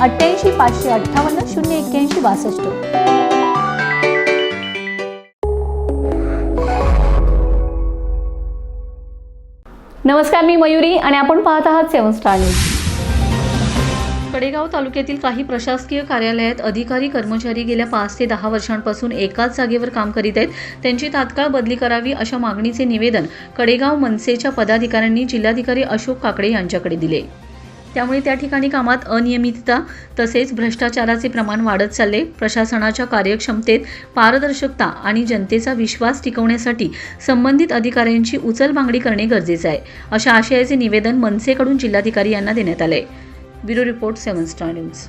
अठ्ठ्याऐंशी पाचशे अठ्ठावन्न शून्य एक्क्याऐंशी बासष्ट. नमस्कार मी मयुरी आणि आपण पाहत आहात सेवन स्टार न्यूज. कडेगाव तालुक्यातील काही प्रशासकीय कार्यालयात अधिकारी कर्मचारी गेल्या पाच ते दहा वर्षांपासून एकाच जागेवर काम करीत आहेत. त्यांची तात्काळ बदली करावी अशा मागणीचे निवेदन कडेगाव मनसेच्या पदाधिकाऱ्यांनी जिल्हाधिकारी अशोक काकडे यांच्याकडे दिले. त्यामुळे त्या ठिकाणी कामात अनियमितता तसेच भ्रष्टाचाराचे प्रमाण वाढत चालले. प्रशासनाच्या कार्यक्षमतेत पारदर्शकता आणि जनतेचा विश्वास टिकवण्यासाठी संबंधित अधिकाऱ्यांची उचल मागणी करणे गरजेचे आहे अशा आशयाचे निवेदन मनसेकडून जिल्हाधिकारी यांना देण्यात आले. Bureau report seven star news.